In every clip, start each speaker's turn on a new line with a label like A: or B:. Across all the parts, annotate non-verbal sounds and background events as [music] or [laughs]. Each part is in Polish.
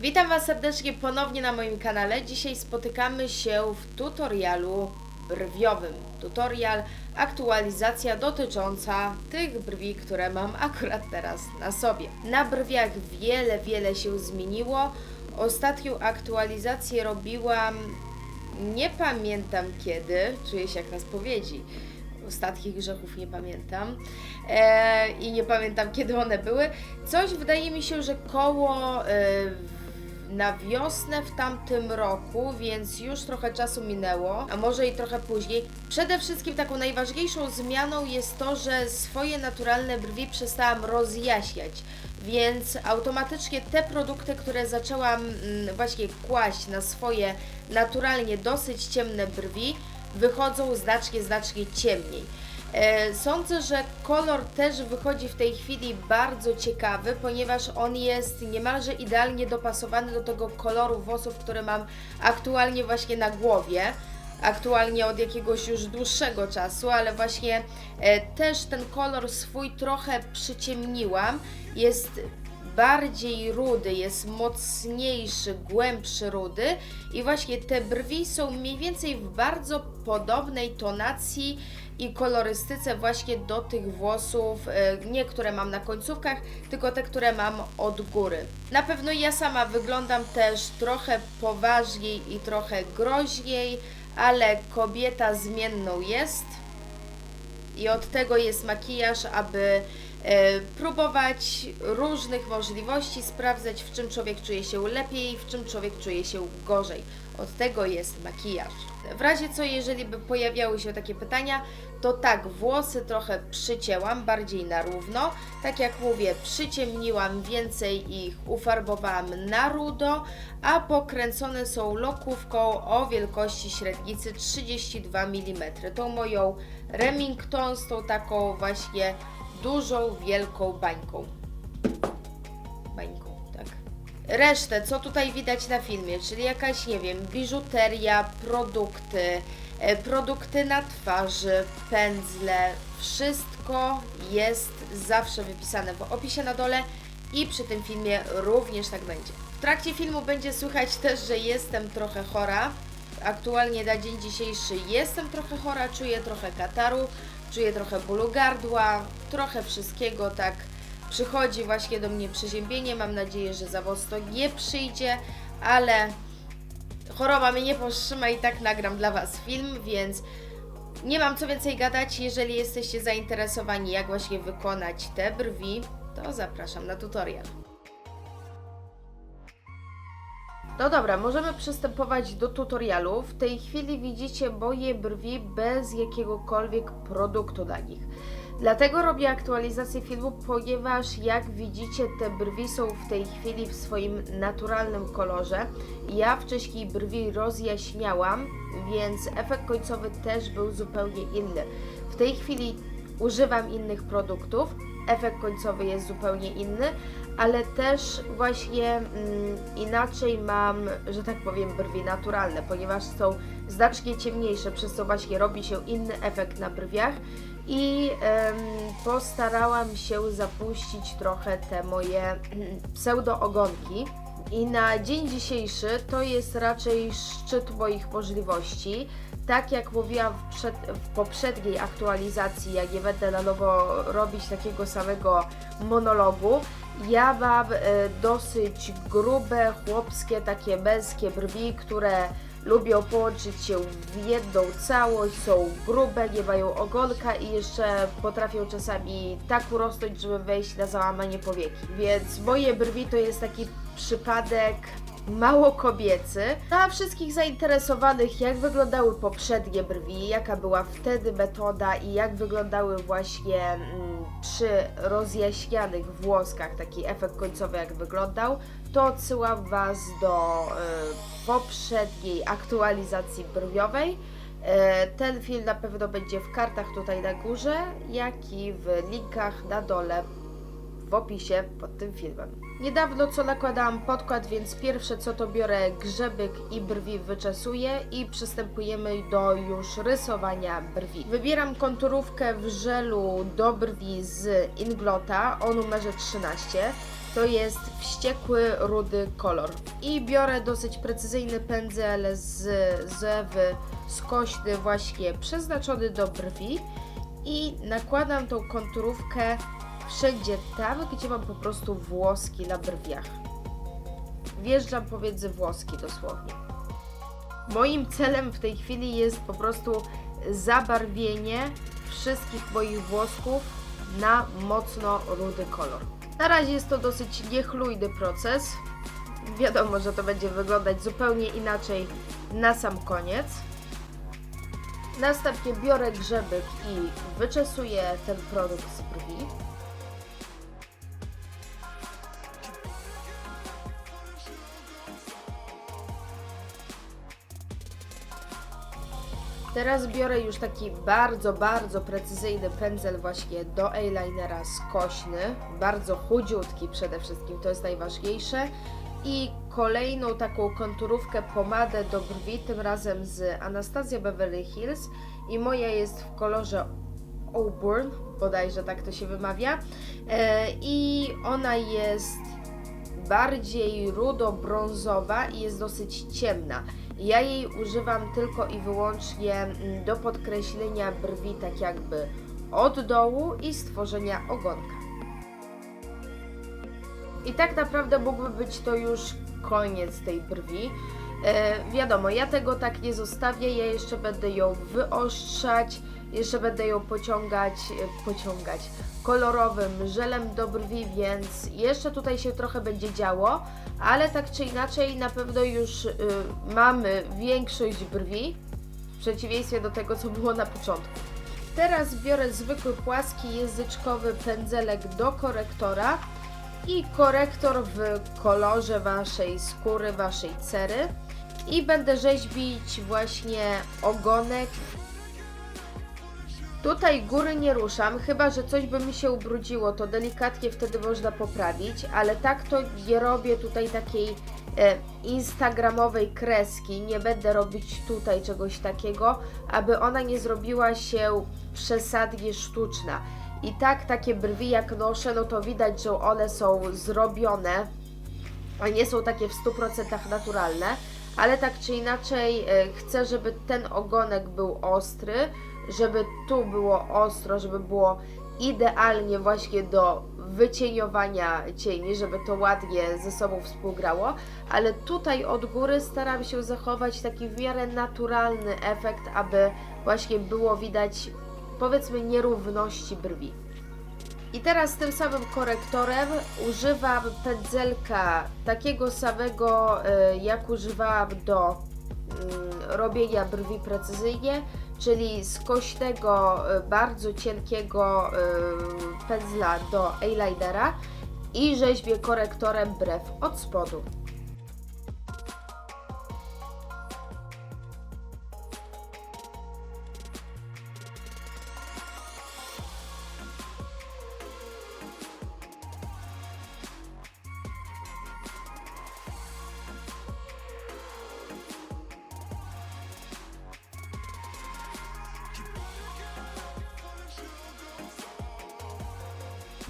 A: Witam Was serdecznie ponownie na moim kanale. Dzisiaj spotykamy się w tutorialu brwiowym. Tutorial, aktualizacja dotycząca tych brwi, które mam akurat teraz na sobie. Na brwiach wiele, wiele się zmieniło. Ostatnią aktualizację robiłam, nie pamiętam kiedy, czuję się jak na spowiedzi. Ostatnich grzechów nie pamiętam e, i nie pamiętam kiedy one były. Coś wydaje mi się, że koło e, na wiosnę w tamtym roku, więc już trochę czasu minęło, a może i trochę później. Przede wszystkim taką najważniejszą zmianą jest to, że swoje naturalne brwi przestałam rozjaśniać, więc automatycznie te produkty, które zaczęłam mm, właśnie kłaść na swoje naturalnie dosyć ciemne brwi, wychodzą znacznie, znacznie ciemniej. E, Sądzę, że kolor też wychodzi w tej chwili bardzo ciekawy, ponieważ on jest niemalże idealnie dopasowany do tego koloru włosów, który mam aktualnie właśnie na głowie. Aktualnie od jakiegoś już dłuższego czasu, ale właśnie e, też ten kolor swój trochę przyciemniłam. Jest bardziej rudy, jest mocniejszy, głębszy rudy i właśnie te brwi są mniej więcej w bardzo podobnej tonacji i kolorystyce właśnie do tych włosów, e, nie które mam na końcówkach, tylko te, które mam od góry. Na pewno ja sama wyglądam też trochę poważniej i trochę groźniej, ale kobieta zmienną jest i od tego jest makijaż, aby próbować różnych możliwości, sprawdzać w czym człowiek czuje się lepiej, w czym człowiek czuje się gorzej. Od tego jest makijaż. W razie co, jeżeli by pojawiały się takie pytania, to tak, włosy trochę przycięłam, bardziej na równo. Tak jak mówię, przyciemniłam więcej ich, ufarbowałam na rudo, a pokręcone są lokówką o wielkości średnicy 32 mm. Tą moją Remington z tą taką właśnie dużą, wielką bańką. Bańką, tak. Resztę, co tutaj widać na filmie, czyli jakaś, nie wiem, biżuteria, produkty, e, produkty na twarzy, pędzle, wszystko jest zawsze wypisane w opisie na dole i przy tym filmie również tak będzie. W trakcie filmu będzie słychać też, że jestem trochę chora. Aktualnie na dzień dzisiejszy jestem trochę chora, czuję trochę kataru, czuję trochę bólu gardła, trochę wszystkiego tak przychodzi właśnie do mnie przeziębienie. Mam nadzieję, że za mocno nie przyjdzie, ale choroba mnie nie powstrzyma i tak nagram dla Was film, więc nie mam co więcej gadać. Jeżeli jesteście zainteresowani, jak właśnie wykonać te brwi, to zapraszam na tutorial. No dobra, możemy przystępować do tutorialu. W tej chwili widzicie moje brwi bez jakiegokolwiek produktu na nich. Dlatego robię aktualizację filmu, ponieważ jak widzicie te brwi są w tej chwili w swoim naturalnym kolorze. Ja wcześniej brwi rozjaśniałam, więc efekt końcowy też był zupełnie inny. W tej chwili używam innych produktów, efekt końcowy jest zupełnie inny, ale też właśnie mm, inaczej mam, że tak powiem, brwi naturalne, ponieważ są znacznie ciemniejsze, przez co właśnie robi się inny efekt na brwiach i postarałam się zapuścić trochę te moje mm, pseudo-ogonki. I na dzień dzisiejszy to jest raczej szczyt moich możliwości. Tak jak mówiłam w, przed, w poprzedniej aktualizacji, jak nie będę na nowo robić takiego samego monologu, ja mam e, dosyć grube, chłopskie, takie męskie brwi, które lubią połączyć się w jedną całość, są grube, nie mają ogonka i jeszcze potrafią czasami tak urosnąć, żeby wejść na załamanie powieki. Więc moje brwi to jest taki przypadek mało kobiecy. Dla wszystkich zainteresowanych, jak wyglądały poprzednie brwi, jaka była wtedy metoda i jak wyglądały właśnie mm, przy rozjaśnianych włoskach, taki efekt końcowy jak wyglądał, to odsyłam Was do y, poprzedniej aktualizacji brwiowej. E, Ten film na pewno będzie w kartach tutaj na górze, jak i w linkach na dole w opisie pod tym filmem. Niedawno co nakładałam podkład, więc pierwsze co to biorę grzebyk i brwi wyczesuję i przystępujemy do już rysowania brwi. Wybieram konturówkę w żelu do brwi z Inglota o numerze 13. to jest wściekły rudy kolor. I biorę dosyć precyzyjny pędzel z zewy skośny właśnie przeznaczony do brwi i nakładam tą konturówkę wszędzie tam, gdzie mam po prostu włoski na brwiach. Wjeżdżam pomiędzy włoski dosłownie. Moim celem w tej chwili jest po prostu zabarwienie wszystkich moich włosków na mocno rudy kolor. Na razie jest to dosyć niechlujny proces. Wiadomo, że to będzie wyglądać zupełnie inaczej na sam koniec. Następnie biorę grzebyk i wyczesuję ten produkt z brwi. Teraz biorę już taki bardzo, bardzo precyzyjny pędzel właśnie do eyelinera skośny, bardzo chudziutki przede wszystkim, to jest najważniejsze. I kolejną taką konturówkę pomadę do brwi, tym razem z Anastasia Beverly Hills i moja jest w kolorze Auburn, bodajże tak to się wymawia. E, I ona jest bardziej rudo-brązowa i jest dosyć ciemna. Ja jej używam tylko i wyłącznie mm, do podkreślenia brwi tak jakby od dołu i stworzenia ogonka. I tak naprawdę mógłby być to już koniec tej brwi. E, wiadomo, ja tego tak nie zostawię, ja jeszcze będę ją wyostrzać, jeszcze będę ją pociągać, e, pociągać kolorowym żelem do brwi, więc jeszcze tutaj się trochę będzie działo, ale tak czy inaczej na pewno już y, mamy większość brwi, w przeciwieństwie do tego, co było na początku. Teraz biorę zwykły płaski języczkowy pędzelek do korektora i korektor w kolorze waszej skóry, waszej cery i będę rzeźbić właśnie ogonek Tutaj góry nie ruszam, chyba że coś by mi się ubrudziło, to delikatnie wtedy można poprawić, ale tak to nie robię tutaj takiej e, instagramowej kreski, nie będę robić tutaj czegoś takiego, aby ona nie zrobiła się przesadnie sztuczna. I tak takie brwi jak noszę, no to widać, że one są zrobione, a nie są takie w 100% naturalne, ale tak czy inaczej e, chcę, żeby ten ogonek był ostry, żeby tu było ostro, żeby było idealnie właśnie do wycieniowania cieni, żeby to ładnie ze sobą współgrało, ale tutaj od góry staram się zachować taki w miarę naturalny efekt, aby właśnie było widać powiedzmy nierówności brwi. I teraz tym samym korektorem używam pędzelka takiego samego, y, jak używałam do mm, robienia brwi precyzyjnie, czyli skośnego, y, bardzo cienkiego y, pędzla do eyelinera i rzeźbię korektorem brew od spodu.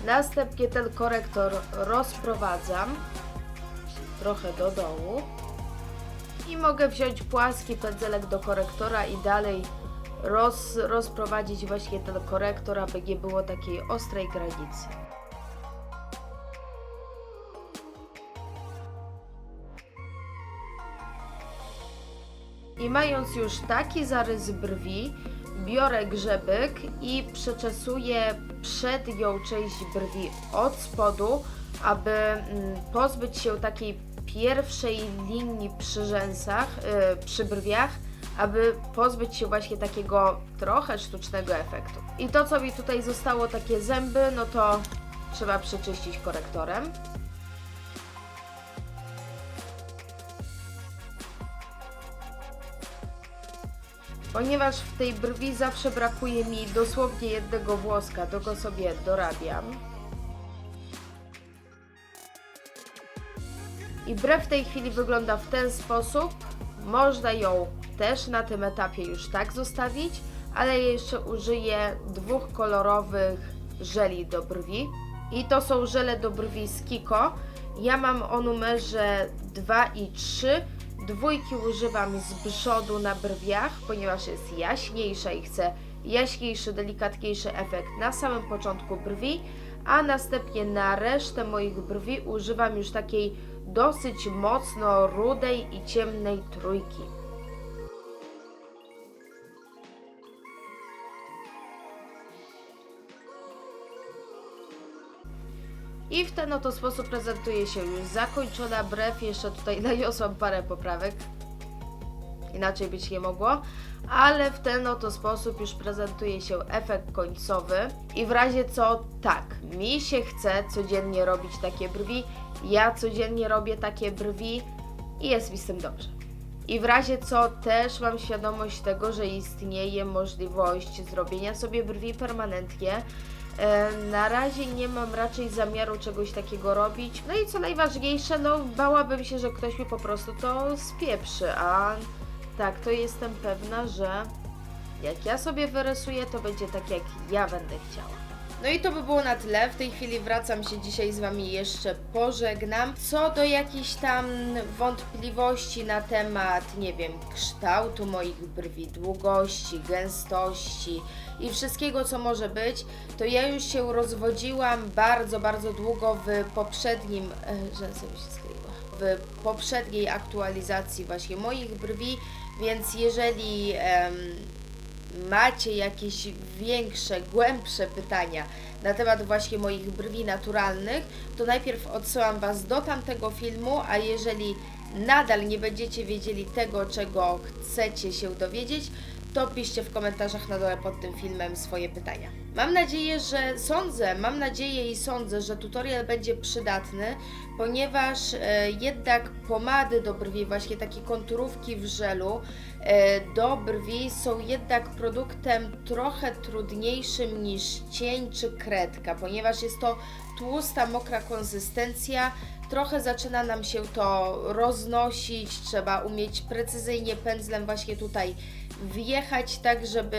A: Następnie ten korektor rozprowadzam trochę do dołu i mogę wziąć płaski pędzelek do korektora i dalej roz, rozprowadzić właśnie ten korektor, aby nie było takiej ostrej granicy. I mając już taki zarys brwi, biorę grzebyk i przeczesuję przednią część brwi od spodu, aby mm, pozbyć się takiej pierwszej linii przy rzęsach, yy, przy brwiach, aby pozbyć się właśnie takiego trochę sztucznego efektu. I to, co mi tutaj zostało, takie zęby, no to trzeba przeczyścić korektorem. Ponieważ w tej brwi zawsze brakuje mi dosłownie jednego włoska, to go sobie dorabiam. I brew w tej chwili wygląda w ten sposób. Można ją też na tym etapie już tak zostawić, ale jeszcze użyję dwóch kolorowych żeli do brwi. I to są żele do brwi z Kiko. Ja mam o numerze 2 i 3. Dwójki używam z przodu na brwiach, ponieważ jest jaśniejsza i chcę jaśniejszy, delikatniejszy efekt na samym początku brwi, a następnie na resztę moich brwi używam już takiej dosyć mocno rudej i ciemnej trójki. I w ten oto sposób prezentuje się już zakończona brew. Jeszcze tutaj [laughs] naniosłam parę poprawek. Inaczej być nie mogło. Ale w ten oto sposób już prezentuje się efekt końcowy. I w razie co, tak, mi się chce codziennie robić takie brwi. Ja codziennie robię takie brwi i jest mi z tym dobrze. I w razie co też mam świadomość tego, że istnieje możliwość zrobienia sobie brwi permanentnie. Na razie nie mam raczej zamiaru czegoś takiego robić. No i co najważniejsze, no bałabym się, że ktoś mi po prostu to spieprzy, a tak, to jestem pewna, że jak ja sobie wyrysuję, to będzie tak jak ja będę chciała. No i to by było na tyle. W tej chwili wracam się dzisiaj z Wami jeszcze pożegnam. Co do jakichś tam wątpliwości na temat, nie wiem, kształtu moich brwi, długości, gęstości i wszystkiego, co może być, to ja już się rozwodziłam bardzo, bardzo długo w poprzednim, e, rzęsem się skleiła, w poprzedniej aktualizacji właśnie moich brwi, więc jeżeli em, macie jakieś większe, głębsze pytania na temat właśnie moich brwi naturalnych, to najpierw odsyłam Was do tamtego filmu, a jeżeli nadal nie będziecie wiedzieli tego, czego chcecie się dowiedzieć, to piszcie w komentarzach na dole pod tym filmem swoje pytania. Mam nadzieję, że sądzę, mam nadzieję i sądzę, że tutorial będzie przydatny, ponieważ e, jednak pomady do brwi, właśnie takie konturówki w żelu e, do brwi są jednak produktem trochę trudniejszym niż cień czy kredka, ponieważ jest to tłusta, mokra konsystencja, trochę zaczyna nam się to roznosić, trzeba umieć precyzyjnie pędzlem właśnie tutaj wjechać tak, żeby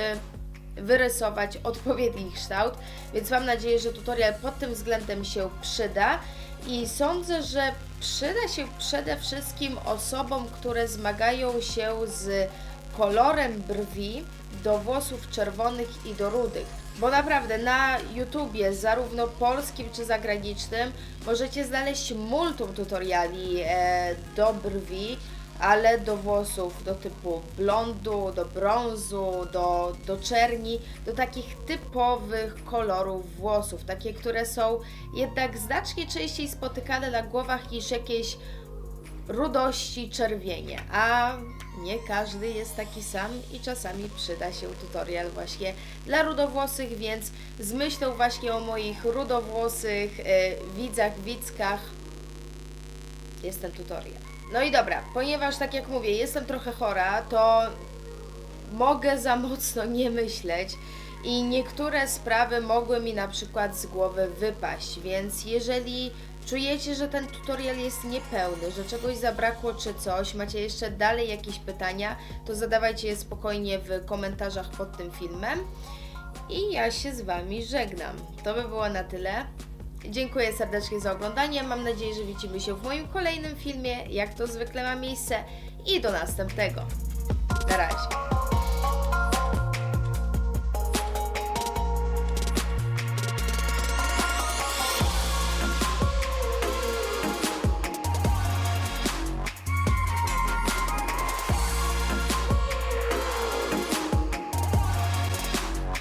A: wyrysować odpowiedni kształt, więc mam nadzieję, że tutorial pod tym względem się przyda i sądzę, że przyda się przede wszystkim osobom, które zmagają się z kolorem brwi do włosów czerwonych i do rudych. Bo naprawdę na YouTubie, zarówno polskim czy zagranicznym, możecie znaleźć multum tutoriali e, do brwi, ale do włosów do typu blondu, do brązu, do, do czerni, do takich typowych kolorów włosów, takie, które są jednak znacznie częściej spotykane na głowach niż jakieś rudości, czerwienie, a nie każdy jest taki sam i czasami przyda się tutorial właśnie dla rudowłosych, więc z myślą właśnie o moich rudowłosych e, widzach, widzkach jest ten tutorial. No i dobra, ponieważ tak jak mówię, jestem trochę chora, to mogę za mocno nie myśleć i niektóre sprawy mogły mi na przykład z głowy wypaść, więc jeżeli czujecie, że ten tutorial jest niepełny, że czegoś zabrakło czy coś, macie jeszcze dalej jakieś pytania, to zadawajcie je spokojnie w komentarzach pod tym filmem. I ja się z Wami żegnam. To by było na tyle. Dziękuję serdecznie za oglądanie. Mam nadzieję, że widzimy się w moim kolejnym filmie, jak to zwykle ma miejsce. I do następnego. Na razie.